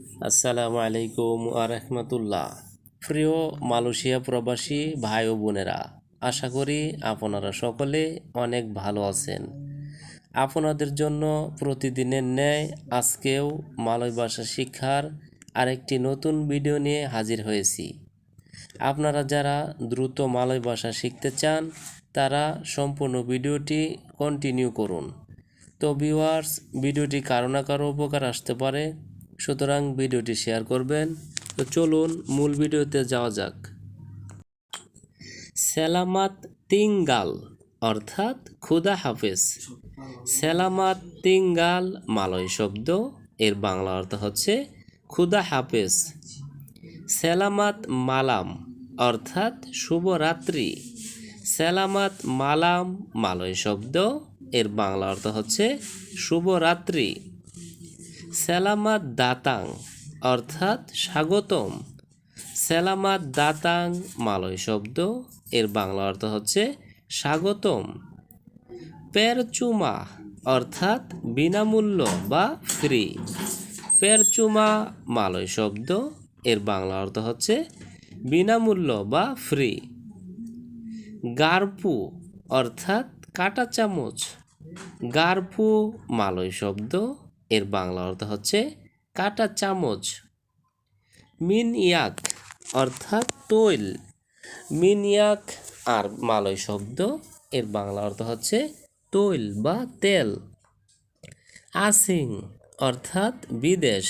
আসসালামু আলাইকুম আরহামতুল্লাহ প্রিয় মালয়েশিয়া প্রবাসী ভাই ও বোনেরা, আশা করি আপনারা সকলে অনেক ভালো আছেন। আপনাদের জন্য প্রতিদিনের ন্যায় আজকেও মালয় ভাষা শিক্ষার আরেকটি নতুন ভিডিও নিয়ে হাজির হয়েছি। আপনারা যারা দ্রুত মালয় ভাষা শিখতে চান, তারা সম্পূর্ণ ভিডিওটি কন্টিনিউ করুন। তো ভিউয়ার্স ভিডিওটি কারও না কারও উপকার আসতে পারে। সুতরাং ভিডিওটি শেয়ার করবেন। তো চলুন মূল ভিডিওতে যাওয়া যাক। সেলামাত তিঙ্গাল, অর্থাৎ খুদা হাফেজ। সেলামাত তিঙ্গাল, মালয় শব্দ, এর বাংলা অর্থ হচ্ছে খুদা হাফেজ। সেলামাত মালাম, অর্থাৎ শুভরাত্রি সেলামাত মালাম, মালয় শব্দ, এর বাংলা অর্থ হচ্ছে শুভরাত্রি সেলামাত দাতাং অর্থাৎ স্বাগতম। সেলামাত দাতাং মালয় শব্দ, এর বাংলা অর্থ হচ্ছে স্বাগতম। পেরচুমা, অর্থাৎ বিনামূল্য বা ফ্রি। পেরচুমা মালয় শব্দ, এর বাংলা অর্থ হচ্ছে বিনামূল্য বা ফ্রি। গারপু, অর্থাৎ কাটা চামচ। গারপু মালয় শব্দ এর বাংলা অর্থ হচ্ছে কাটা চামচ। মিন ইয়াক অর্থাৎ তৈল। মিন ইয়াক আর মালয় শব্দ এর বাংলা অর্থ হচ্ছে তৈল বা তেল। আসিং অর্থাৎ বিদেশ।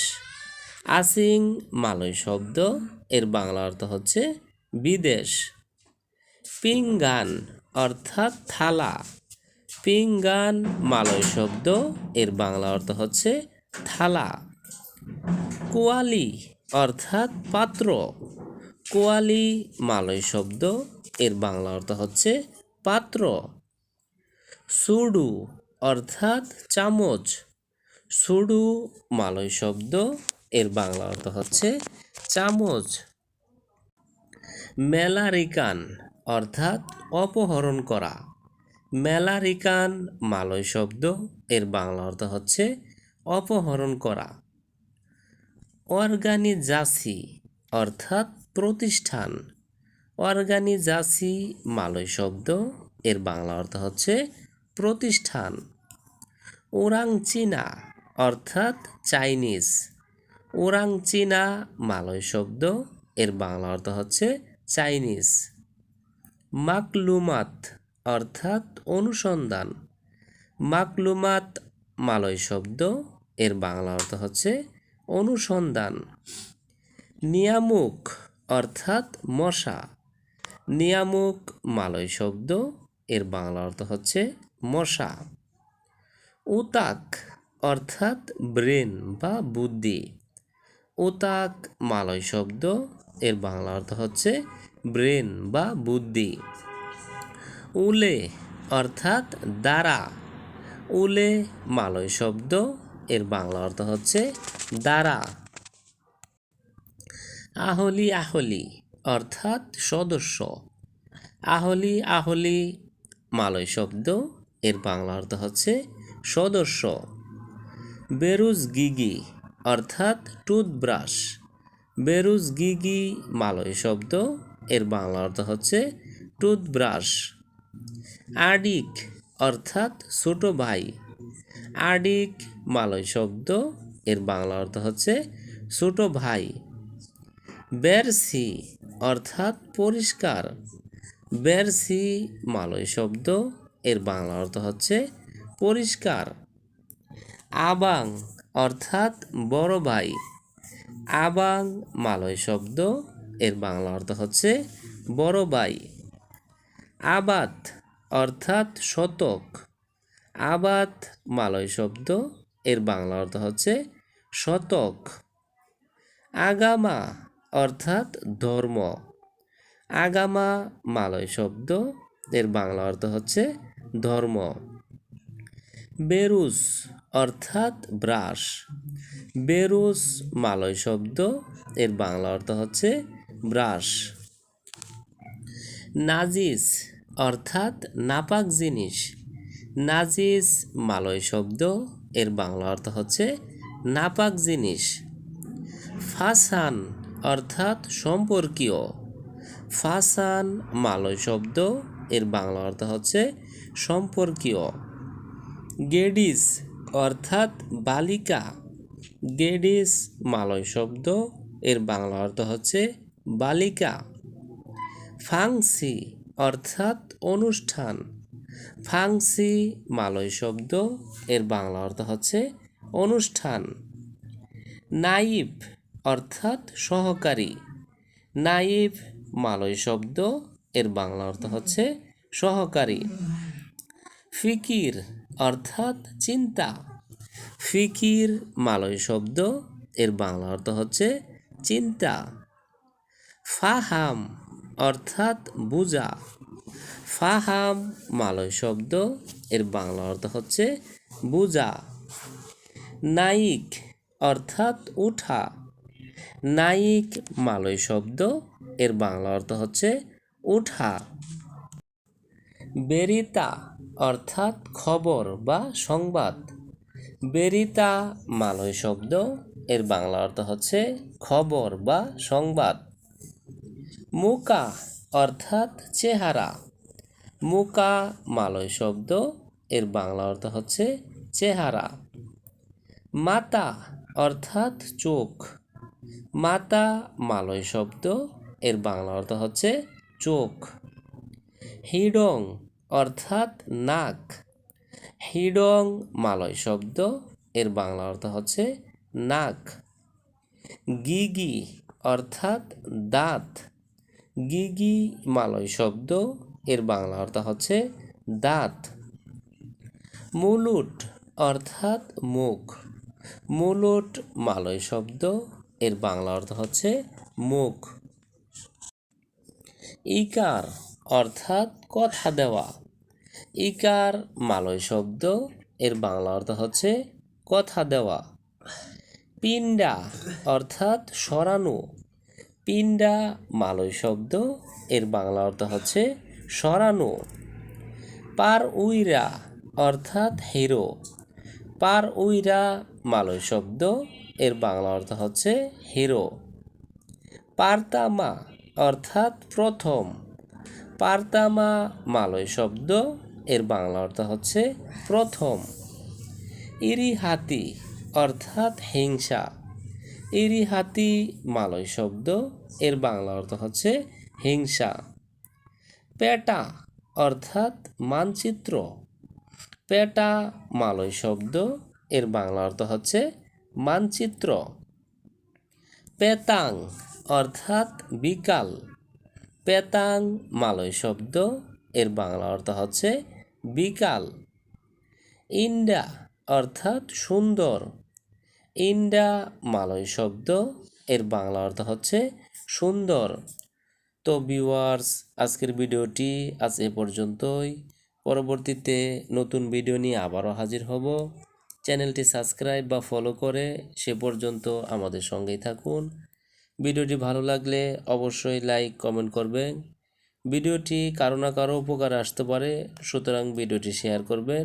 আসিং মালয় শব্দ এর বাংলা অর্থ হচ্ছে বিদেশ। পিঙ্গান অর্থাৎ থালা। পিঙ্গান মালয় শব্দ, এর বাংলা অর্থ হচ্ছে থালা। কোয়ালি অর্থাৎ পাত্র। কোয়ালি মালয় শব্দ, এর বাংলা অর্থ হচ্ছে পাত্র। সুডু অর্থাৎ চামচ। সুডু মালয় শব্দ, এর বাংলা অর্থ হচ্ছে চামচ। মেলারিকান অর্থাৎ অপহরণ করা। মেলারিকান মালয় শব্দ, এর বাংলা অর্থ হচ্ছে অপহরণ করা। অর্গানিজাসি অর্থাৎ প্রতিষ্ঠান। অর্গানিজাসি মালয় শব্দ, এর বাংলা অর্থ হচ্ছে প্রতিষ্ঠান। ওরাং চীনা অর্থাৎ চাইনিজ। ওরাং চীনা মালয় শব্দ, এর বাংলা অর্থ হচ্ছে চাইনিজ। মাকলুমাত অর্থাৎ অনুসন্ধান। মাকলুমাত মালয় শব্দ, এর বাংলা অর্থ হচ্ছে অনুসন্ধান। নিয়ামুক অর্থাৎ মশা। নিয়ামুক মালয় শব্দ, এর বাংলা অর্থ হচ্ছে মশা। উতাক অর্থাৎ ব্রেন বা বুদ্ধি। উতাক মালয় শব্দ, এর বাংলা অর্থ হচ্ছে ব্রেন বা বুদ্ধি। উলে অর্থাৎ দ্বারা উলে মালয় শব্দ, এর বাংলা অর্থ হচ্ছে দ্বারা আহলি আহলি অর্থাৎ সদস্য। আহলি আহলি মালয় শব্দ, এর বাংলা অর্থ হচ্ছে সদস্য। বেরুজ গিগি অর্থাৎ টুথব্রাশ। বেরুজ গিগি মালয় শব্দ, এর বাংলা অর্থ হচ্ছে টুথব্রাশ। আডিক অর্থাৎ ছোট ভাই। আডিক মালয় শব্দ, এর বাংলা অর্থ হচ্ছে ছোট ভাই। বেরসি অর্থাৎ পরিষ্কার। বেরসি মালয় শব্দ, এর বাংলা অর্থ হচ্ছে পরিষ্কার। আবাং অর্থাৎ বড় ভাই। আবাং মালয় শব্দ, এর বাংলা অর্থ হচ্ছে বড় ভাই। আবাদ, অর্থাৎ শতক। আবাদ, মালয় শব্দ, এর বাংলা অর্থ হচ্ছে শতক। আগামা, অর্থাৎ ধর্ম। আগামা, মালয় শব্দ, এর বাংলা অর্থ হচ্ছে ধর্ম। বেরুস, অর্থাৎ ব্রাশ বেরুস, মালয় শব্দ, এর বাংলা অর্থ হচ্ছে ব্রাশ নাজিস অর্থাৎ নাপাক জিনিস। নাজিস মালয় শব্দ, এর বাংলা অর্থ হচ্ছে নাপাক জিনিস। ফাসান অর্থাৎ সম্পর্কীয়। ফাসান মালয় শব্দ, এর বাংলা অর্থ হচ্ছে সম্পর্কীয়। গেডিস অর্থাৎ বালিকা। গেডিস মালয় শব্দ, এর বাংলা অর্থ হচ্ছে বালিকা। ফাংসি অর্থাৎ অনুষ্ঠান। ফাংসি মালয় শব্দ, এর বাংলা অর্থ হচ্ছে অনুষ্ঠান। নাইব অর্থাৎ সহকারী। নাইব মালয় শব্দ, এর বাংলা অর্থ হচ্ছে সহকারী। ফিকির অর্থাৎ চিন্তা। ফিকির মালয় শব্দ, এর বাংলা অর্থ হচ্ছে চিন্তা। ফাহাম অর্থাৎ বুঝা ফাহাম মালয় শব্দ, এর বাংলা অর্থ হচ্ছে বুঝা নাইক অর্থাৎ উঠা। নাইক, মালয় শব্দ, এর বাংলা অর্থ হচ্ছে উঠা। বেরিতা অর্থাৎ খবর বা সংবাদ। বেরিতা, মালয় শব্দ, এর বাংলা অর্থ হচ্ছে খবর বা সংবাদ। মুকা অর্থাৎ চেহারা। মুকা মালয় শব্দ, এর বাংলা অর্থ হচ্ছে চেহারা। মাতা অর্থাৎ চোখ। মাতা মালয় শব্দ, এর বাংলা অর্থ হচ্ছে চোখ। হিডং অর্থাৎ নাক। হিডং মালয় শব্দ, এর বাংলা অর্থ হচ্ছে নাক। গিগি অর্থাৎ দাঁত। গিগি মালয় শব্দ, এর বাংলা অর্থ হচ্ছে দাঁত। মুলুট অর্থাৎ মুখ। মুলুট মালয় শব্দ, এর বাংলা অর্থ হচ্ছে মুখ। ইকার অর্থাৎ কথা দেওয়া। ইকার মালয় শব্দ, এর বাংলা অর্থ হচ্ছে কথা দেওয়া। পিণ্ডা অর্থাৎ সরানো। পিণ্ডা মালয় শব্দ, এর বাংলা অর্থ হচ্ছে সরানো। পার উইরা, অর্থাৎ হিরো। পার উইরা, মালয় শব্দ, এর বাংলা অর্থ হচ্ছে হিরো। পারতামা, অর্থাৎ প্রথম। পারতামা, মালয় শব্দ, এর বাংলা অর্থ হচ্ছে প্রথম। ইরিহাতি, অর্থাৎ হিংসা। ইরিহাতি, মালয় শব্দ এর বাংলা অর্থ হচ্ছে হিংসা। পেটা অর্থাৎ মানচিত্র। পেটা মালয় শব্দ, এর বাংলা অর্থ হচ্ছে মানচিত্র। পেতাং অর্থাৎ বিকাল। পেতাং মালয় শব্দ, এর বাংলা অর্থ হচ্ছে বিকাল। ইন্ডা অর্থাৎ সুন্দর। ইন্ডা মালয় শব্দ, এর বাংলা অর্থ হচ্ছে সুন্দর। তো ভিউয়ার্স আজকের ভিডিওটি আজ এ পর্যন্তই। পরবর্তীতে নতুন ভিডিও নিয়ে আবারও হাজির হব। চ্যানেলটি সাবস্ক্রাইব বা ফলো করে সে পর্যন্ত আমাদের সঙ্গেই থাকুন। ভিডিওটি ভালো লাগলে অবশ্যই লাইক কমেন্ট করবেন। ভিডিওটি কারও না কারও উপকারে আসতে পারে, সুতরাং ভিডিওটি শেয়ার করবেন।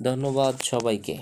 ধন্যবাদ সবাইকে।